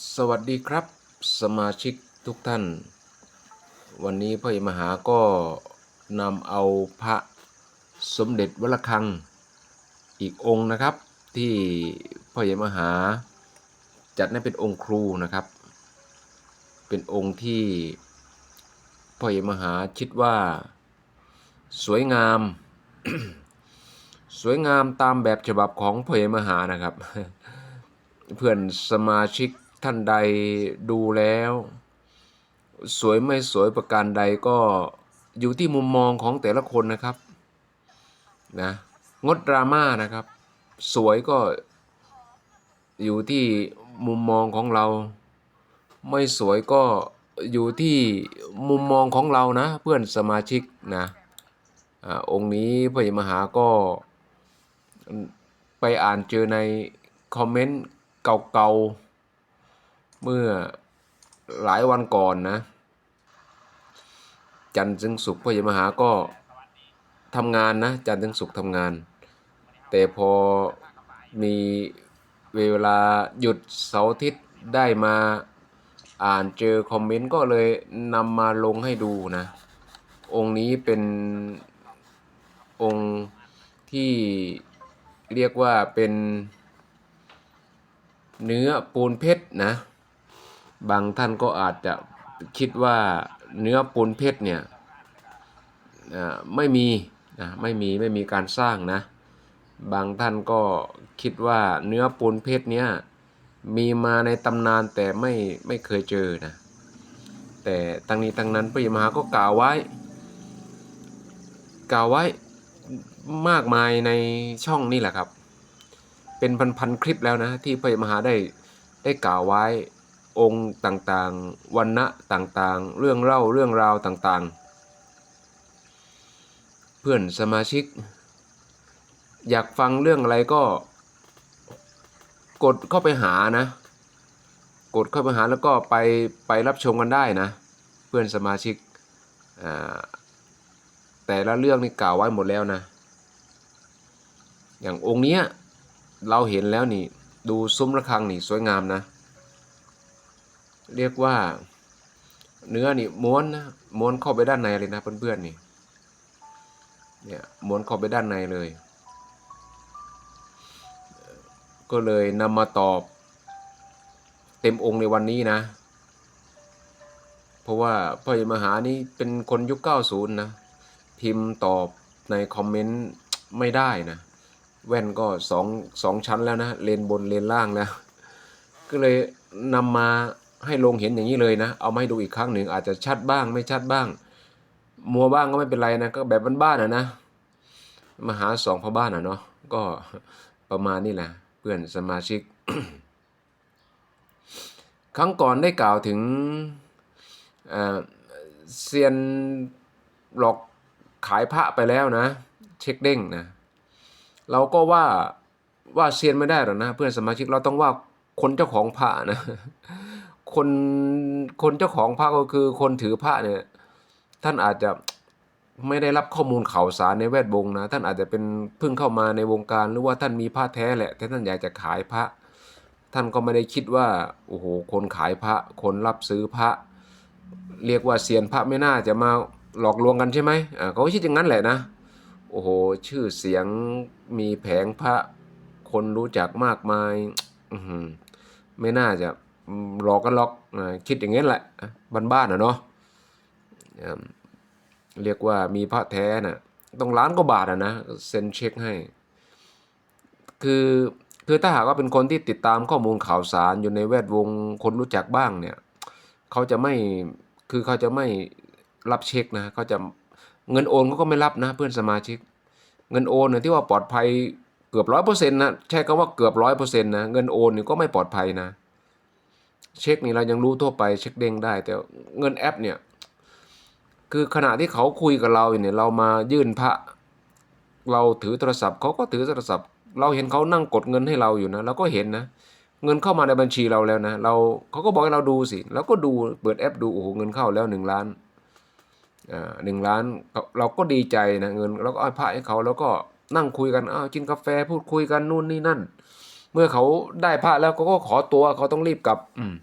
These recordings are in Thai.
สวัสดีครับสมาชิกทุกท่าน วันนี้พระมหาก็นำเอาพระสมเด็จวัดระฆังอีกองค์นะครับ ที่พ่อใหญ่มหาจัดให้เป็นองค์ครูนะครับ เป็นองค์ที่พ่อใหญ่มหาคิดว่า สวยงาม สวยงามตามแบบฉบับของพ่อใหญ่มหานะครับ เพื่อนสมาชิก ท่านใดดูแล้ว สวยไม่สวยประการใดก็อยู่ที่มุมมองของแต่ละคนนะครับนะงดดราม่านะครับ สวยก็อยู่ที่มุมมองของเรา ไม่สวยก็อยู่ที่มุมมองของเรานะ เพื่อนสมาชิกนะอองค์นี้พระยมหาก็ไปอ่านเจอในคอมเมนต์เก่าๆ เมื่อหลายวันก่อนนะ จันทร์ถึงสุขพระยมหาก็ทำงานนะ จันทร์ถึงสุขทำงาน แต่พอมีเวลาหยุดเสาร์อาทิตย์ได้มาอ่านเจอคอมเมนต์ก็เลยนำมาลงให้ดูนะ องค์นี้เป็นองค์ที่เรียกว่าเป็นเนื้อปูนเพชรนะ บางท่านก็อาจจะคิดว่าเนื้อปูนเพชรเนี่ยไม่มีนะไม่มีไม่มีการสร้างนะ บางท่านก็คิดว่าเนื้อปูนเพชรเนี้ยมีมาในตำนานแต่ไม่ไม่เคยเจอนะ แต่ทั้งนี้ทั้งนั้นพระยมหาก็กล่าวไว้ กล่าวไว้มากมายในช่องนี่แหละครับ เป็นพันๆคลิปแล้วนะที่พระยมหาได้ได้กล่าวไว้ องค์ต่างๆวันณะต่างๆ เรื่องเล่าเรื่องราวต่างๆ เพื่อนสมาชิก อยากฟังเรื่องอะไรก็กดเข้าไปหานะ กดเข้าไปหาแล้วก็ไปไปรับชมกันได้นะ เพื่อนสมาชิกแต่ละเรื่องนี่กล่าวไว้หมดแล้วนะ อย่างองค์เนี้ยเราเห็นแล้วนี่ ดูซุ้มระฆังนี่สวยงามนะ เรียกว่า เนื้อนี่ม้วนนะม้วนเข้าไปด้านในเลยนะเพื่อนๆนี่เนี่ยม้วนเข้าไปด้านในเลย ก็เลยนำมาตอบเต็มองค์ในวันนี้นะ เพราะว่าพ่อใหญ่มหานี่เป็นคนยุค 90 นะ พิมพ์ตอบในคอมเมนต์ไม่ได้นะ แว่นก็สองสองชั้นแล้วนะ เลนบนเลนล่างแล้ว ก็เลยนำมา ให้ลงเห็นอย่างนี้เลยนะ เอามาให้ดูอีกครั้งหนึ่งอาจจะชัดบ้างไม่ชัดบ้าง มัวบ้างก็ไม่เป็นไรนะ ก็แบบบ้านๆนะนะมาหาสองพ่อบ้านอะเนาะก็ประมาณนี้แหละ เพื่อนสมาชิก ครั้งก่อนได้กล่าวถึงเอ่อเซียนหลอกขายพระไปแล้วนะ เช็คเด้งนะ เราก็ว่าว่าเซียนไม่ได้หรอกนะ เพื่อนสมาชิกเราต้องว่าคนเจ้าของพระนะ คนคนเจ้าของพระก็คือคนถือพระเนี่ย ท่านอาจจะไม่ได้รับข้อมูลข่าวสารในแวดวงนะ ท่านอาจจะเป็นเพิ่งเข้ามาในวงการหรือว่าท่านมีพระแท้แหละแต่ท่านอยากจะขายพระ ท่านก็ไม่ได้คิดว่าโอ้โหคนขายพระ คนรับซื้อพระ เรียกว่าเซียนพระไม่น่าจะมาหลอกลวงกันใช่ไหมอ่าเขาคิดอย่างนั้นแหละนะโอ้โหชื่อเสียงมีแผงพระคนรู้จักมากมายอื้อหือไม่น่าจะ หลอกกันหรอกคิดอย่างนี้แหละบ้านๆอะเนาะเรียกว่ามีพระแท้น่ะต้องล้านกว่าบาทอะนะเซ็นเช็คให้ คือคือถ้าหากว่าเป็นคนที่ติดตามข้อมูลข่าวสารอยู่ในแวดวงคนรู้จักบ้างเนี่ยเขาจะไม่คือเขาจะไม่รับเช็คนะเขาจะเงินโอนเขาก็ไม่รับนะเพื่อนสมาชิก เงินโอนเนี่ยที่ว่าปลอดภัยเกือบร้อยเปอร์เซ็นต์นะใช่คำว่าเกือบร้อยเปอร์เซ็นต์นะเงินโอนเนี่ยก็ไม่ปลอดภัยนะ เช็คนี่เรายังรู้ทั่วไปเช็คเด้งได้ แต่เงินแอปเนี่ย คือขณะที่เขาคุยกับเราอยู่เนี่ยเรามายื่นพระเราถือโทรศัพท์เขาก็ถือโทรศัพท์ เราเห็นเขานั่งกดเงินให้เราอยู่นะเราก็เห็นนะ เงินเข้ามาในบัญชีเราแล้วนะเราเขาก็บอกให้เราดูสิเราก็ดูเปิดแอปดูโอ้โหเงินเข้าแล้วหนึ่งล้านอ่าหนึ่งล้านเราก็ดีใจนะเงินเราก็เอาพระให้เขาแล้วก็นั่งคุยกันอ้าวกินกาแฟพูดคุยกันนู่นนี่นั่น เมื่อเขาได้พระแล้วเขาก็ขอตัวเขาต้องรีบกลับ อืม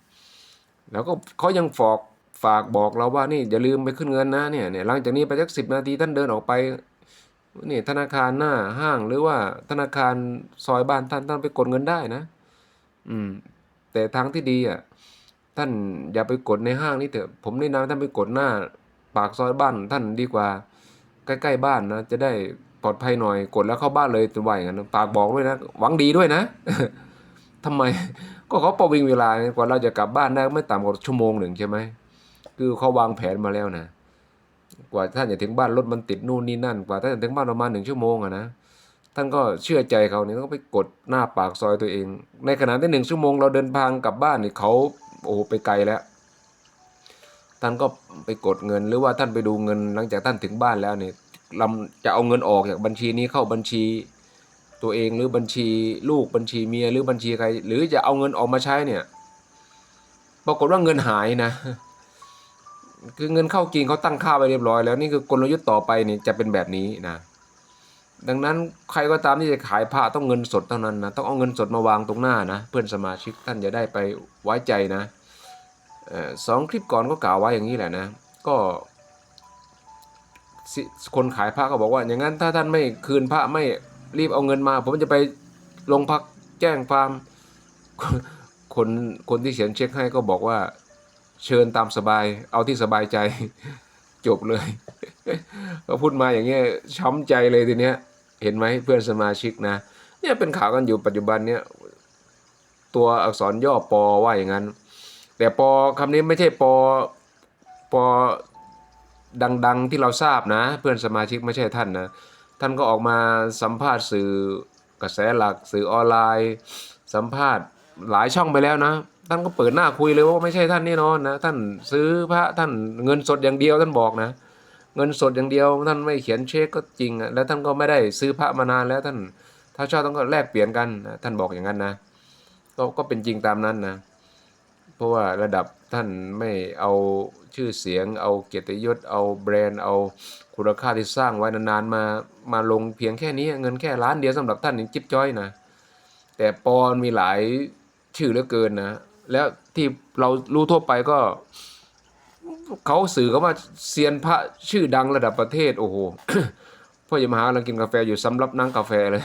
แล้วก็เขายังฝอกฝากบอกเราว่านี่อย่าลืมไปขึ้นเงินนะเนี่ยเนี่ยหลังจากนี้ไปสักสิบนาทีท่านเดินออกไปนี่ธนาคารหน้าห้างหรือว่าธนาคารซอยบ้านท่านท่านไปกดเงินได้นะ อืม แต่ทางที่ดีอะท่านอย่าไปกดในห้างนี่เถอะผมแนะนำท่านไปกดหน้า ปากซอยบ้านท่านดีกว่า ใกล้ๆบ้านนะจะได้ ปลอดภัยหน่อยกดแล้วเข้าบ้านเลยตัวไหวกันนะปากบอกด้วยนะหวังดีด้วยนะทำไม ก็เขาประวิงเวลากว่าเราจะกลับบ้านได้ไม่ต่ำกว่าชั่วโมงหนึ่งใช่ไหมคือเขาวางแผนมาแล้วนะกว่าท่านจะถึงบ้านรถมันติดนู่นนี่นั่น กว่าท่านจะถึงบ้านประมาณหนึ่งชั่วโมงอะนะท่านก็เชื่อใจเขาเนี่ยก็ไปกดหน้าปากซอยตัวเอง ในขณะที่หนึ่งชั่วโมงเราเดินทางกลับบ้านนี่เขาโอ้โหไปไกลแล้วท่านก็ไปกดเงินหรือว่าท่านไปดูเงินหลังจากท่านถึงบ้านแล้วเนี่ย ลำจะเอาเงินออกจากบัญชีนี้เข้าบัญชีตัวเองหรือบัญชีลูกบัญชีเมียหรือบัญชีใคร หรือจะเอาเงินออกมาใช้เนี่ยปรากฏว่าเงินหายนะคือเงินเข้าจริงเขาตั้งค่าไว้เรียบร้อยแล้วนี่คือกลยุทธ์ต่อไปนี่จะเป็นแบบนี้นะ ดังนั้นใครก็ตามที่จะขายผ้าต้องเงินสดเท่านั้นนะต้องเอาเงินสดมาวางตรงหน้านะเพื่อนสมาชิกท่านจะได้ไปไว้ใจนะสองคลิปก่อนก็กล่าวไว้อย่างนี้แหละนะ ก็ คนขายพระก็บอกว่า อย่างนั้นถ้าท่านไม่คืนพระไม่รีบเอาเงินมา ผมจะไปโรงพักแจ้งความคนคนที่เขียนเช็คให้ก็บอกว่า เชิญตามสบาย เอาที่สบายใจจบเลยก็พูดมาอย่างเงี้ยช้ำใจเลยทีเนี้ย เห็นไหมเพื่อนสมาชิกนะเนี่ยเป็นข่าวกันอยู่ปัจจุบันเนี่ยตัวอักษรย่อปอว่าอย่างนั้น แต่ปอคำนี้ไม่ใช่ปอปอ ดัง ๆ ที่เราทราบนะ เพื่อนสมาชิกไม่ใช่ท่านนะ ท่านก็ออกมาสัมภาษณ์สื่อกระแสหลักสื่อออนไลน์ สัมภาษณ์หลายช่องไปแล้วนะ ท่านก็เปิดหน้าคุยเลยว่าไม่ใช่ท่านแน่นอนนะ ท่านซื้อพระท่านเงินสดอย่างเดียวท่านบอกนะ เงินสดอย่างเดียวท่านไม่เขียนเช็คก็จริงอะแล้วท่านก็ไม่ได้ซื้อพระมานานแล้วท่านถ้าชอบต้องก็แลกเปลี่ยนกันท่านบอกอย่างนั้นนะก็ก็เป็นจริงตามนั้นนะ เพราะว่าระดับท่านไม่เอา ชื่อเสียง เอาเกียรติยศ เอาแบรนด์ เอาคุณค่าที่สร้างไว้นานๆ มามาลงเพียงแค่นี้เงินแค่ล้านเดียวสำหรับท่านนี่จิ๊บจ้อยนะ แต่ปอนมีหลายชื่อเหลือเกินนะ แล้วที่เรารู้ทั่วไปก็ เขาสื่อเขาว่าเซียนพระชื่อดังระดับประเทศ โอ้โหพ่อยมหากำลังกินกาแฟอยู่สำรับนั่งกาแฟเลย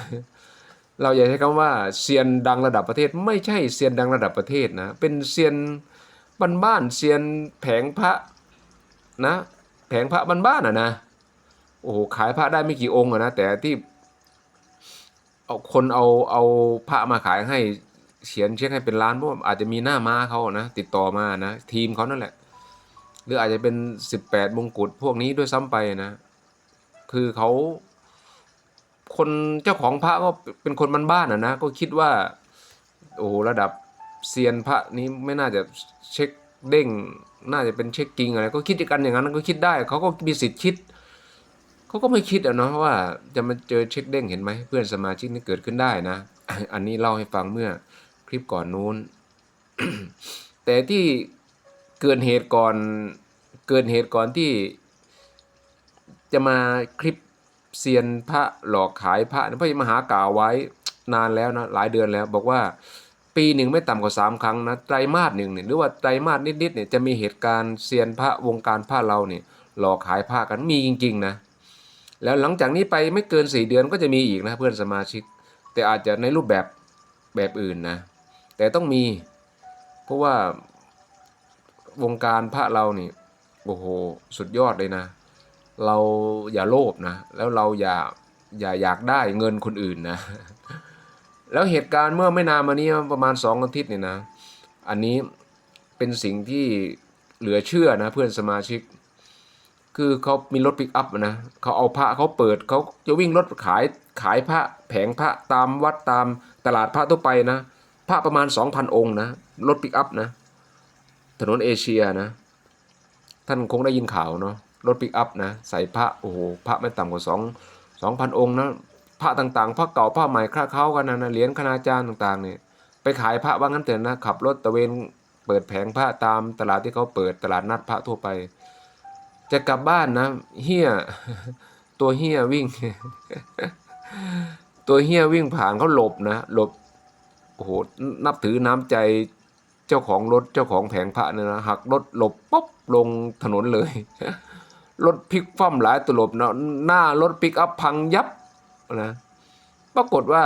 เราอย่าใช้คำว่าเซียนดังระดับประเทศ ไม่ใช่เซียนดังระดับประเทศนะ เป็นเซียน บ้านๆเซียนแผงพระนะ แผงพระบ้านๆอะนะโอ้โหขายพระได้ไม่กี่องค์อะนะแต่ที่เอาคนเอาเอาพระมาขายให้เขียนเช็คให้เป็นล้านเพราะว่าอาจจะมีหน้าม้าเขาอะนะติดต่อมานะทีมเขานั่นแหละ หรืออาจจะเป็นสิบแปดมงกุฎพวกนี้ด้วยซ้ำไปนะ คือเขาคนเจ้าของพระก็เป็นคนบ้านๆอะนะ ก็คิดว่า โอ้โหระดับเซียนพระนี้ไม่น่าจะ เช็คเด้งน่าจะเป็นเช็คกิ้งอะไรก็คิดกันอย่างนั้นก็คิดได้เขาก็มีสิทธิ์คิดเขาก็ไม่คิดอะเนาะว่าจะมาเจอเช็คเด้งเห็นไหมเพื่อนสมาชิกนี่เกิดขึ้นได้นะ อันนี้เล่าให้ฟังเมื่อคลิปก่อนนู้น แต่ที่เกิดเหตุก่อนเกิดเหตุก่อนที่ จะมาคลิปเซียนพระหลอกขายพระพระมหากล่าวไว้นานแล้วนะหลายเดือนแล้วบอกว่า ปีหนึ่งไม่ต่ำกว่าสามครั้งนะไตรมาสหนึ่งเนี่ยหรือว่าไตรมาสนิดๆเนี่ยจะมีเหตุการณ์เซียนพระวงการพระเราเนี่ยหลอกขายพระกันมีจริงๆนะแล้วหลังจากนี้ไปไม่เกินสี่เดือนก็จะมีอีกนะเพื่อนสมาชิก แต่อาจจะในรูปแบบแบบอื่นนะแต่ต้องมี เพราะว่าวงการพระเรานี่โอ้โหสุดยอดเลยนะ เราอย่าโลภนะแล้วเราอย่าอย่าอยากได้เงินคนอื่นนะ แล้วเหตุการณ์เมื่อไม่นานมานี้ประมาณสองอาทิตย์เนี่ยนะ อันนี้เป็นสิ่งที่เหลือเชื่อนะเพื่อนสมาชิก คือเขามีรถปิกอัพนะเขาเอาพระเขาเปิดเขาจะวิ่งรถขายขายพระแผงพระตามวัดตามตลาดพระทั่วไปนะพระประมาณ 2,000 องค์นะรถปิกอัพนะ ถนนเอเชียนะ ท่านคงได้ยินข่าวเนาะรถปิกอัพนะ ใส่พระโอ้โหพระไม่ต่ำกว่าสองสองพันองค์นะ พระต่างๆพระเก่าพระใหม่คลาเขากันนะเหรียญคณาจารย์ต่างๆเนี่ยไปขายพระว่างั้นเถอะนะขับรถตะเวนเปิดแผงพระตามตลาดที่เขาเปิดตลาดนัดพระทั่วไป จะกลับบ้านนะเฮียตัวเฮียวิ่ง ตัวเฮียวิ่งผ่านเขาหลบนะหลบโอ้โหนับถือน้ำใจเจ้าของรถเจ้าของแผงพระเนี่ยนะหักรถหลบป๊บลงถนนเลยรถพลิกคว่ำหลายตลบเนาะหน้ารถปิกอัพพังยับ นะปรากฏว่า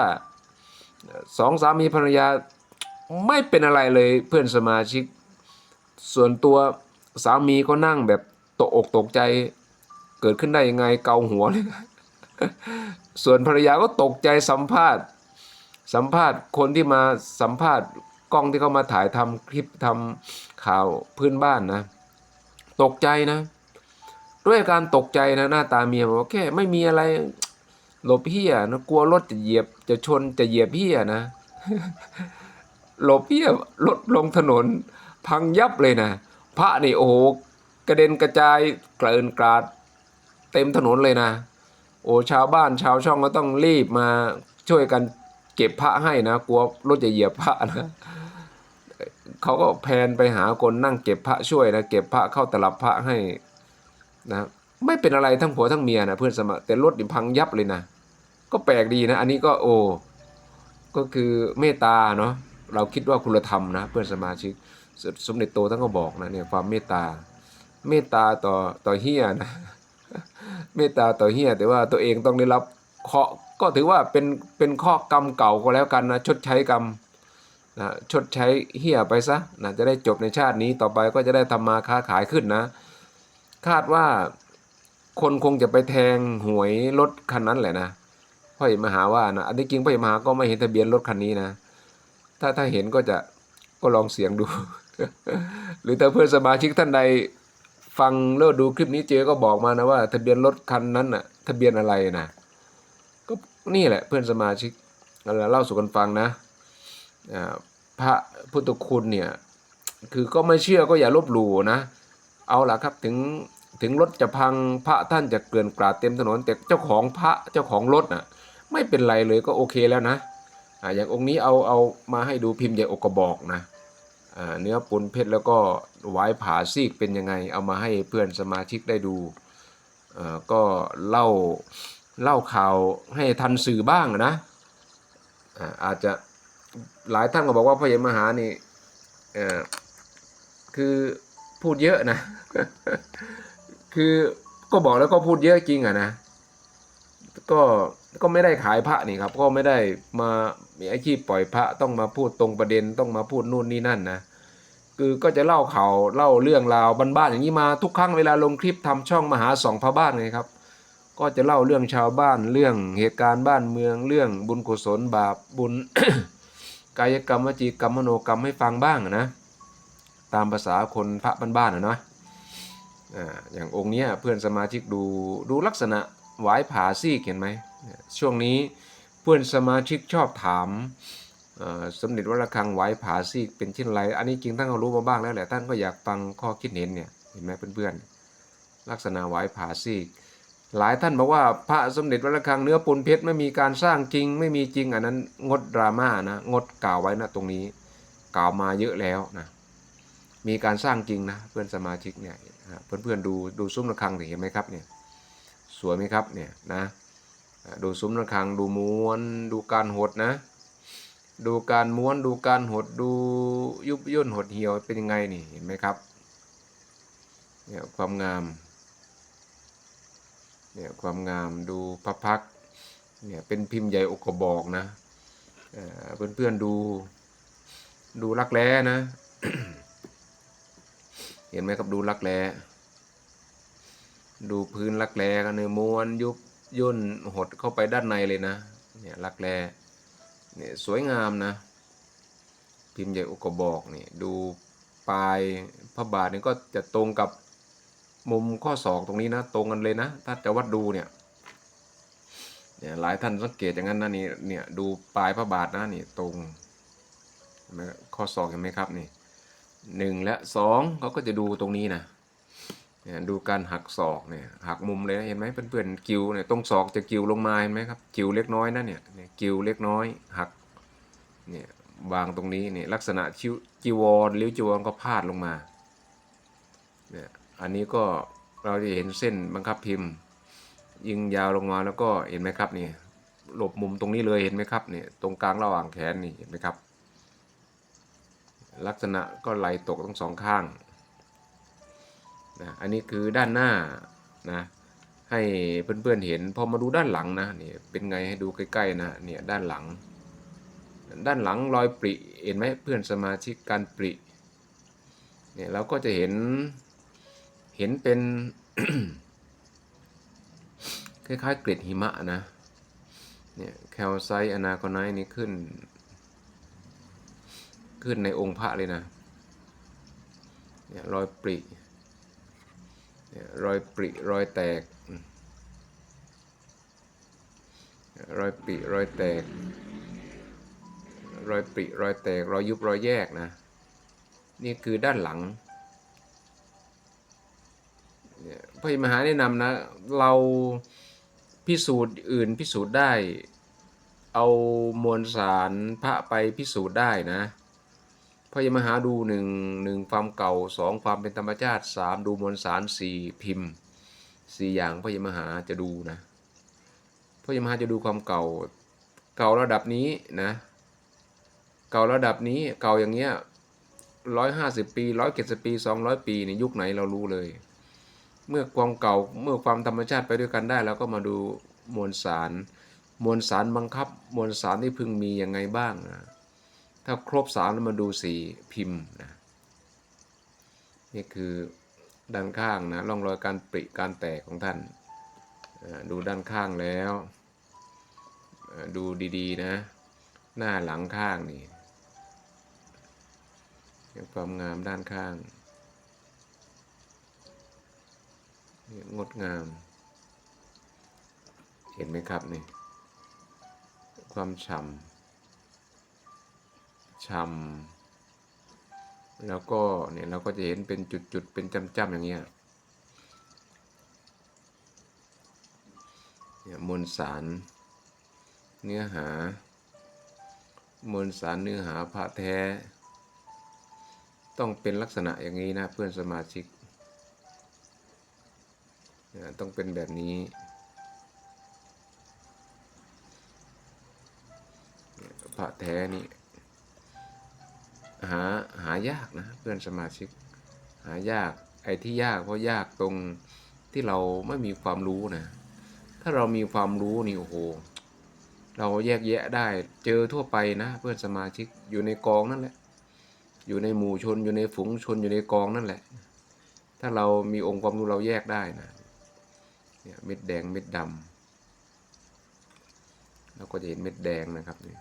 สองสามีภรรยาไม่เป็นอะไรเลยเพื่อนสมาชิก ส่วนตัวสามีก็นั่งแบบตกอกตกใจ เกิดขึ้นได้ยังไงเกาหัวเลยส่วนภรรยาก็ตกใจสัมภาษณ์ สัมภาษณ์คนที่มาสัมภาษณ์กล้องที่เขามาถ่ายทำคลิปทำข่าวพื้นบ้านนะ ตกใจนะ ด้วยการตกใจนะหน้าตาเมียบอกว่าแค่ไม่มีอะไร หลบเฮียนะกลัวรถจะเหยียบ จะชนจะเหยียบเฮียนะหลบเฮียรถลงถนน พังยับเลยนะพระนี่โอ้โหกระเด็นกระจายเกลื่อนกราด เต็มถนนเลยนะ โอ้ชาวบ้านชาวช่องก็ต้องรีบมาช่วยกันเก็บพระให้นะกลัวรถจะเหยียบพระนะเขาก็แพนไปหาคนนั่งเก็บพระช่วยนะเก็บพระเข้าตลับพระให้นะ ไม่เป็นอะไรทั้งผัวทั้งเมียนะเพื่อนสมะแต่รถนี่พังยับเลยนะก็แปลกดีนะ อันนี้ก็โอ้ก็คือเมตตาเนาะเราคิดว่าคุณธรรมนะ เพื่อนสมาชิกสสมเด็จโตท่านก็บอกนะเนี่ยความเมตตา เมตตาต่อต่อเฮียนะเมตตาต่อเฮียแต่ว่าตัวเองต้องได้รับเคาะก็ถือว่าเป็นเป็นข้อกรรมเก่าก็แล้วกันนะชดใช้กรรมนะชดใช้เฮียไปซะนะจะได้จบในชาตินี้ต่อไปก็จะได้ทำมาค้าขายขึ้นนะ คาดว่า คนคงจะไปแทงหวยรถคันนั้นแหละนะพ่อเอกมหาว่านะอันที่จริงพ่อเอกมหาก็ไม่เห็นทะเบียนรถคันนี้นะ ถ้าถ้าเห็นก็จะก็ลองเสียงดู หรือถ้าเพื่อนสมาชิกท่านใดฟังแล้วดูคลิปนี้เจอก็บอกมานะว่า ทะเบียนรถคันนั้นน่ะ ทะเบียนอะไรนะก็นี่แหละเพื่อนสมาชิกเราเล่าสู่กันฟังนะพระพุทธคุณเนี่ย คือก็ไม่เชื่อก็อย่าลบหลู่นะ เอาล่ะครับถึง ถึงรถจะพังพระท่านจะเกลื่อนกลาดเต็มถนนแต่เจ้าของพระเจ้าของรถน่ะ ไม่เป็นไรเลยก็โอเคแล้วนะอ่าอย่างองค์นี้เอาเอามาให้ดูพิมพ์ใหญ่อกกระบอกนะอ่าเนื้อปนเพชรแล้วก็ไว้ผาซีกเป็นยังไง เอามาให้เพื่อนสมาชิกได้ดูอ่าก็เล่าเล่าข่าวให้ทันสื่อบ้างนะอ่าอาจจะหลายท่านก็บอกว่าพระเยมหานี่อ่อคือพูดเยอะนะ คือก็บอกแล้วก็พูดเยอะจริงอะนะ ก็ก็ไม่ได้ขายพระนี่ครับ ก็ไม่ได้มามีอาชีพปล่อยพระต้องมาพูดตรงประเด็นต้องมาพูดนู่นนี่นั่นนะคือก็จะเล่าข่าวเล่าเรื่องราวบ้านๆอย่างนี้มาทุกครั้งเวลาลงคลิปทำช่องมหาสองพระบ้านไงครับ ก็จะเล่าเรื่องชาวบ้านเรื่องเหตุการณ์บ้านเมืองเรื่องบุญกุศลบาปบุญกายกรรมวจีกรรมมโนกรรมให้ฟังบ้างนะ ตามภาษาคนพระบ้านๆนะเนาะ อย่างองค์นี้เพื่อนสมาชิกดูดูลักษณะหวายผาซีกเห็นไหมช่วงนี้เพื่อนสมาชิกชอบถามสมเด็จวัดระฆังหวายผาซีกเป็นเช่นไร อันนี้จริงท่านก็รู้มาบ้างแล้วแหละท่านก็อยากฟังข้อคิดเห็นเนี่ยเห็นไหมเพื่อนๆลักษณะหวายผาซีก หลายท่านบอกว่าพระสมเด็จวัดระฆังเนื้อปูนเพชรไม่มีการสร้างจริง ไม่มีจริงอันนั้นงดดราม่านะงดกล่าวไว้นะตรงนี้กล่าวมาเยอะแล้วนะมีการสร้างจริงนะเพื่อนสมาชิกเนี่ย เพื่อนๆดูดูซุ้มระฆังเห็นไหมครับเนี่ยสวยไหมครับเนี่ยนะดูซุ้มระฆังดูม้วนดูการหดนะ ดูการม้วนดูการหดดูยุบย่นหดเหี่ยวเป็นยังไงนี่เห็นไหมครับเนี่ยความงามเนี่ยความงามดูพระพักเนี่ยเป็นพิมพ์ใหญ่อกกระบอกนะเพื่อนๆดูดูรักแร้นะ เห็นไหมครับดูรักแร้ดูพื้นรักแร้กันเนื้อม้วนยุบย่นหดเข้าไปด้านในเลยนะเนี่ยรักแร้เนี่ยสวยงามนะ พิมพ์ใหญ่อกกระบอกนี่ดูปลายพระบาทนี่ก็จะตรงกับมุมข้อศอกตรงนี้นะ ตรงกันเลยนะ ถ้าจะวัดดูเนี่ยเนี่ยหลายท่านสังเกตอย่างนั้นนะนี่เนี่ยดูปลายพระบาทนะนี่ตรงข้อศอกเห็นไหมครับนี่ หนึ่งและสองเขาก็จะดูตรงนี้นะเนี่ยดูการหักศอกเนี่ยหักมุมเลยนะเห็นไหมเพื่อนๆกิวเนี่ยตรงศอกจะกิวลงมาเห็นไหมครับกิวเล็กน้อยนะเนี่ยเนี่ยกิวเล็กน้อยหักเนี่ยวางตรงนี้เนี่ยลักษณะชิวจีวรลิ้วจีวรก็พาดลงมาเนี่ยอันนี้ก็เราจะเห็นเส้นบังคับพิมพ์ยิงยาวลงมาแล้วก็เห็นไหมครับนี่หลบมุมตรงนี้เลยเห็นไหมครับเนี่ยตรงกลางระหว่างแขนนี่เห็นไหมครับ ลักษณะก็ไหลตกทั้งสองข้างนะอันนี้คือด้านหน้านะให้เพื่อนๆเห็นพอมาดูด้านหลังนะนี่เป็นไงให้ดูใกล้ๆนะเนี่ยด้านหลัง ด้านหลังรอยปริเห็นไหมเพื่อนสมาชิกการปริเนี่ยเราก็จะเห็นเห็นเป็นคล้ายๆเกล็ดหิมะนะเนี่ยแคลไซต์อนาโคไนท์นี่ขึ้น ขึ้นในองค์พระเลยนะเนี่ยรอยปริเนี่ยรอยปริรอยแตก รอยปริรอยแตก รอยปริรอยแตก รอยยุบรอยแยกนะ นี่คือด้านหลังพระมหาแนะนำนะ เราพิสูจน์อื่นพิสูจน์ได้ เอามวลสารพระไปพิสูจน์ได้นะ พระยมหาดูหนึ่งหนึ่งความเก่าสองความเป็นธรรมชาติสามดูมวลสารสี่พิมพ์สี่อย่างพระยมหาจะดูนะพระยมหาจะดูความเก่า เก่าระดับนี้นะเก่าระดับนี้เก่าอย่างเงี้ยร้อยห้าสิบปีร้อยเจ็ดสิบปีสองร้อยปีในยุคไหนเรารู้เลย เมื่อความเก่าเมื่อความธรรมชาติไปด้วยกันได้เราก็มาดูมวลสาร มวลสารบังคับ มวลสารที่พึงมียังไงบ้างนะ ถ้าครบสามแล้วมาดูสีพิมพ์นะนี่คือด้านข้างนะร่องรอยการปริการแตกของท่านดูด้านข้างแล้วดูดีๆนะหน้าหลังข้างนี่ความงามด้านข้างงดงาม เห็นไหมครับนี่ความฉ่ำ ฉ่ำแล้วก็เนี่ยเราก็จะเห็นเป็นจุดๆเป็นจ้ำๆอย่างเงี้ยเนี่ยมวลสาร เนื้อหา มวลสารเนื้อหาพระแท้ ต้องเป็นลักษณะอย่างนี้นะเพื่อนสมาชิกต้องเป็นแบบนี้พระแท้นี่ หาหายากนะเพื่อนสมาชิก หายากไอ้ที่ยากเพราะยากตรงที่เราไม่มีความรู้นะ ถ้าเรามีความรู้นี่โอ้โหเราแยกแยะได้เจอทั่วไปนะเพื่อนสมาชิกอยู่ในกองนั่นแหละ อยู่ในหมู่ชนอยู่ในฝูงชนอยู่ในกองนั่นแหละ ถ้าเรามีองค์ความรู้เราแยกได้นะเนี่ยเม็ดแดงเม็ดดำเราก็จะเห็นเม็ดแดงนะครับเนี่ย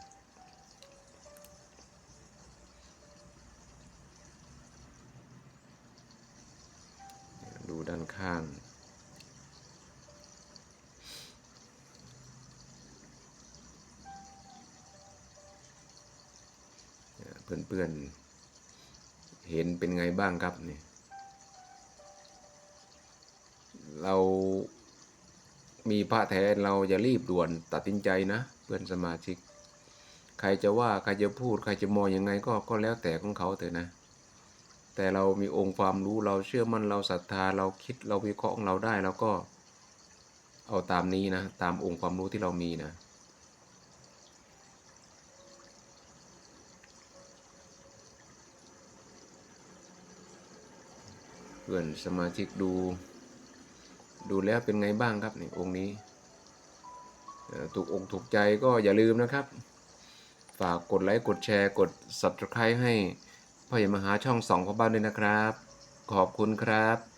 พื่อนเห็นเป็นไงบ้างครับเนี่ยเรามีพระแท้เราอย่ารีบด่วนตัดสินใจนะ เพื่อนสมาชิก ใครจะว่าใครจะพูด ใครจะมองยังไงก็ก็แล้วแต่ของเขาเถอะนะ แต่เรามีองค์ความรู้เราเชื่อมั่นเราศรัทธาเราคิดเราวิเคราะห์ของเราได้เราก็ เอาตามนี้นะ ตามองค์ความรู้ที่เรามีนะ พื่อนสมาชิกดู ดูแล้วเป็นไงบ้างครับนี่องค์นี้ถูกอกถูกใจก็อย่าลืมนะครับ ฝากกดไลค์กดแชร์กด subscribe ให้พ่อใหญ่มหาช่องสองพ่อบ้านด้วยนะครับ ขอบคุณครับ